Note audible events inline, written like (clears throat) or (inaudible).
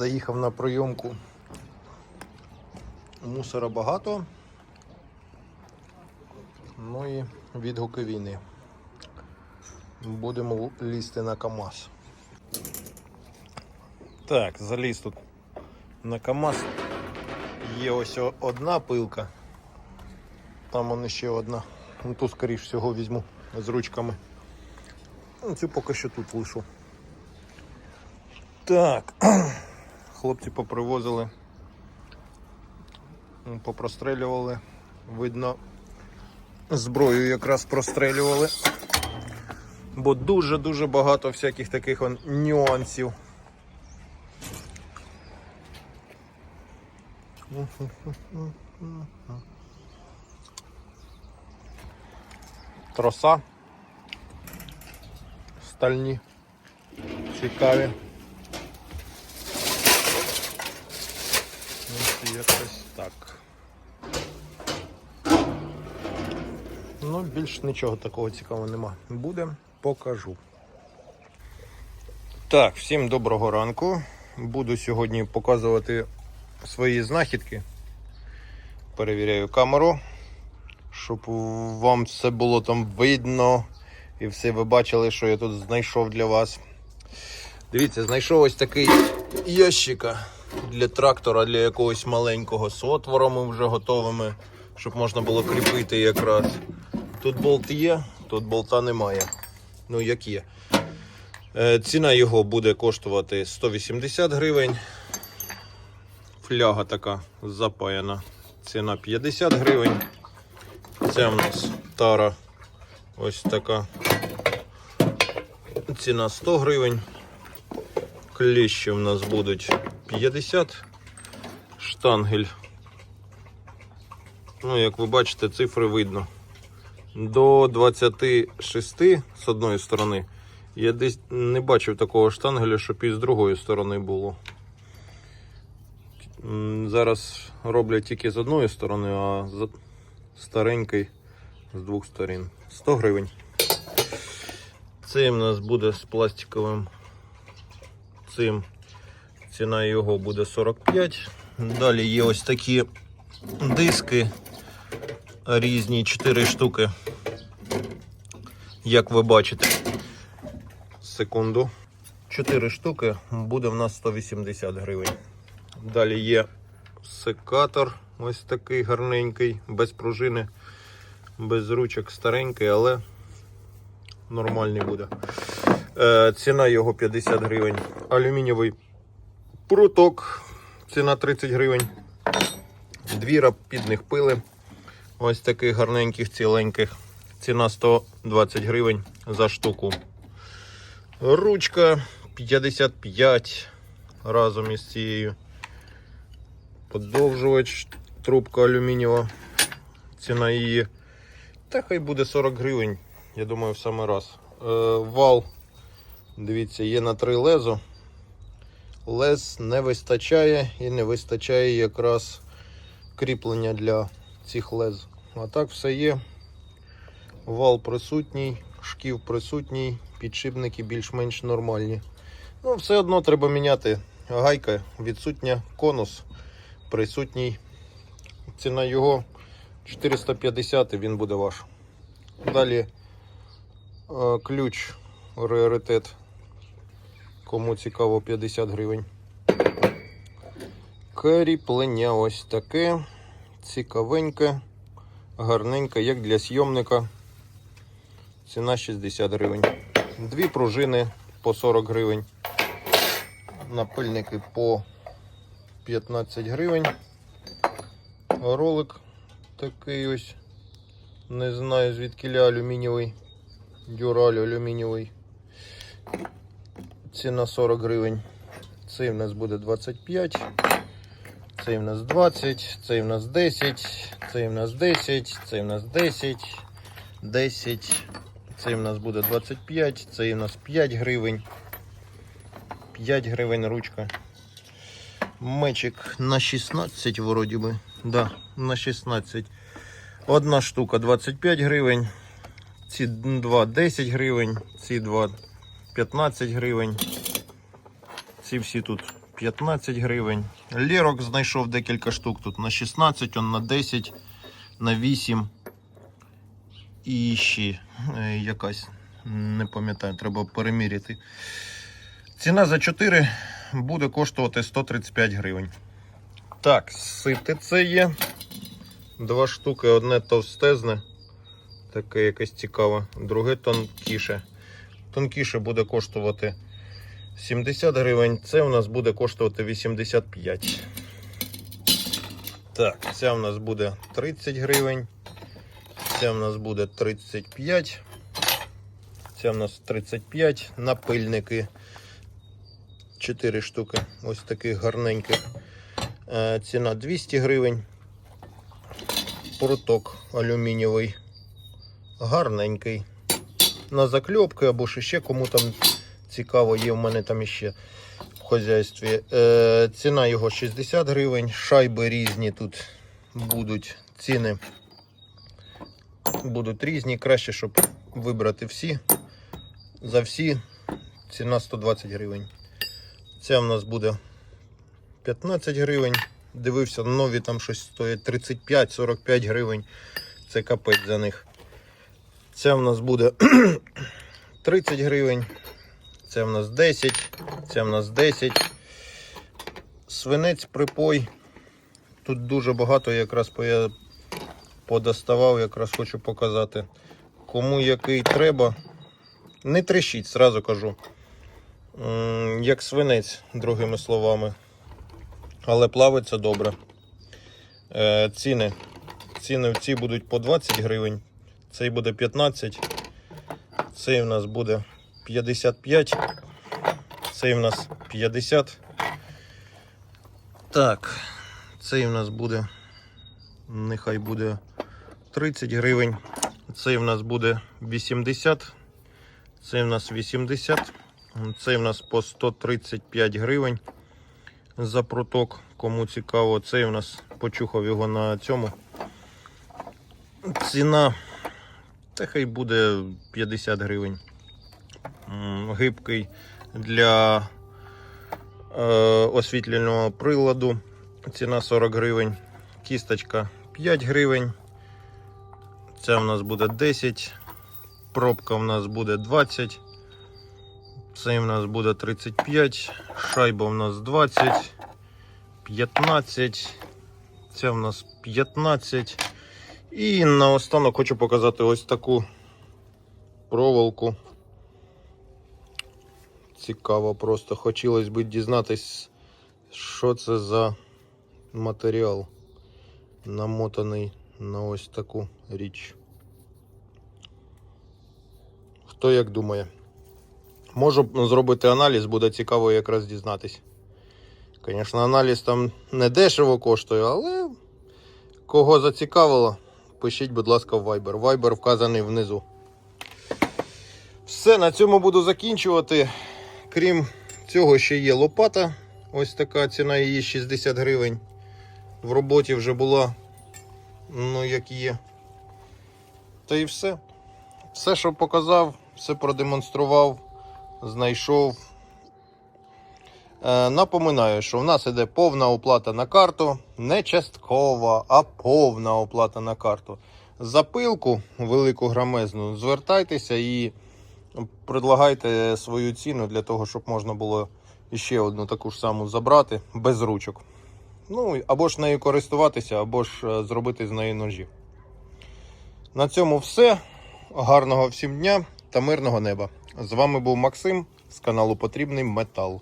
Заїхав на прийомку. Мусора багато. Ну і відгуки війни. Будемо лізти на КАМАЗ. Так, заліз тут на КАМАЗ. Є ось одна пилка. Там вон ще одна. Ну ту, скоріш всього, візьму з ручками. Ну, цю поки що тут лишу. Так. (clears throat) Хлопці попривозили. Ну, Попрострелювали. Видно, зброю якраз прострелювали. Бо дуже-дуже багато всяких таких он нюансів. Троса. Стальні. Цікаві. Ось якось так. Ну, більш нічого такого цікавого нема. Буде, покажу. Так, всім доброго ранку. Буду сьогодні показувати свої знахідки. Перевіряю камеру, щоб вам все було там видно і все ви бачили, що я тут знайшов для вас. Дивіться, знайшов ось такий ящика для трактора, для якогось маленького з отворами вже готовими, щоб можна було кріпити якраз. Тут болт є, тут болта немає. Ну, як є. Е, Ціна його буде коштувати 180 гривень. Фляга така запаяна. Ціна 50 гривень. Це в нас тара ось така. Ціна 100 гривень. Кліщі в нас будуть 50. Штангель. Ну, як ви бачите, цифри видно. До 26 з одної сторони. Я десь не бачив такого штангеля, щоб і з другої сторони було. Зараз роблять тільки з одної сторони, а з старенький з двох сторін. 100 гривень. Цей у нас буде з пластиковим цим. Ціна його буде 45. Далі є ось такі диски різні, 4 штуки. Як ви бачите. Секунду. 4 штуки буде в нас 180 гривень. Далі є секатор, ось такий гарненький, без пружини, без ручок старенький, але нормальний буде. Е, ціна його 50 гривень. Алюмінієвий пруток, ціна 30 гривень. Дві рапідних пили. Ось таких гарненьких, ціленьких. Ціна 120 гривень за штуку. Ручка 55 разом із цією. Подовжувач, трубка алюмінієва. Ціна її. Та хай буде 40 гривень. Я думаю, в самий раз. Е, вал, дивіться, є на три лезо. Лез не вистачає і не вистачає якраз кріплення для цих лез. А так все є. Вал присутній, шків присутній, підшипники більш-менш нормальні. Ну, все одно треба міняти. Гайка відсутня, конус присутній. Ціна його 450 він буде ваш. Далі е, ключ раритет. Кому цікаво 50 гривень. Кріплення ось таке. Цікавеньке, гарненьке, як для зйомника. Ціна 60 гривень. Дві пружини по 40 гривень. Напильники по 15 гривень. Ролик такий ось. Не знаю звідки алюмінієвий. Дюраль алюмінієвий. Ціна 40 гривень. Цей в нас буде 25. Цей в нас 20, цей в нас 10, цей в нас 10, цей в нас 10, 10, цей в нас буде 25, цей в нас 5 гривень. 5 гривень ручка. Мечик на 16 вроді би. Да, на 16. Одна штука 25 гривень. Ці два 10 гривень, ці два 15 гривень. Ці всі тут 15 гривень. Лірок знайшов декілька штук тут на 16, он на 10, на 8. І ще е, якась, не пам'ятаю, треба переміряти. Ціна за 4 буде коштувати 135 гривень. Так, сити це є. Два штуки, одне товстезне, таке якесь цікаве, друге тонкіше. Тонкіше буде коштувати 70 гривень, це у нас буде коштувати 85. Так, ця у нас буде 30 гривень. Ця у нас буде 35. Ця у нас 35. Напильники. 4 штуки. Ось таких гарненьких. Е, Ціна 200 гривень. Пруток алюмінієвий. Гарненький. На закльопки або ж ще кому там цікаво, є в мене там іще в хазяйстві. Е, ціна його 60 гривень. Шайби різні тут будуть. Ціни будуть різні. Краще, щоб вибрати всі. За всі ціна 120 гривень. Ця в нас буде 15 гривень. Дивився, нові там щось стоять 35-45 гривень. Це капець за них. Ця в нас буде (clears throat) 30 гривень. Це в нас 10. Це в нас 10. Свинець припой. Тут дуже багато якраз я подоставав, якраз хочу показати. Кому який треба. Не трещіть, зразу кажу. Як свинець, другими словами. Але плавиться добре. Е, ціни. Ціни в ці будуть по 20 гривень. Цей буде 15. Цей у нас буде 55. Цей у нас 50. Так. Цей у нас буде. Нехай буде 30 гривень. Цей у нас буде 80. Цей у нас 80. Цей у нас по 135 гривень за проток. Кому цікаво, цей у нас почухав його на цьому. Ціна, та хай буде 50 гривень. Гибкий для е, освітлювального приладу. Ціна 40 гривень. Кісточка 5 гривень. Ця в нас буде 10. Пробка в нас буде 20. Цей в нас буде 35. Шайба в нас 20. 15. Ця в нас 15. І наостанок хочу показати ось таку проволоку. Цікаво просто. Хотілося б дізнатись, що це за матеріал, намотаний на ось таку річ. Хто як думає? Можу зробити аналіз, буде цікаво якраз дізнатись. Звісно, аналіз там не дешево коштує, але кого зацікавило, пишіть, будь ласка, в Viber. Viber вказаний внизу. Все, на цьому буду закінчувати. Крім цього, ще є лопата. Ось така ціна її 60 гривень. В роботі вже була, ну як є. Та і все. Все, що показав, все продемонстрував, знайшов. Е, напоминаю, що в нас іде повна оплата на карту, не часткова, а повна оплата на карту. За пилку велику грамезну звертайтеся і предлагайте свою ціну для того, щоб можна було ще одну таку ж саму забрати без ручок. Ну, або ж нею користуватися, або ж е, зробити з неї ножі. На цьому все. Гарного всім дня та мирного неба. З вами був Максим з каналу Потрібний Метал.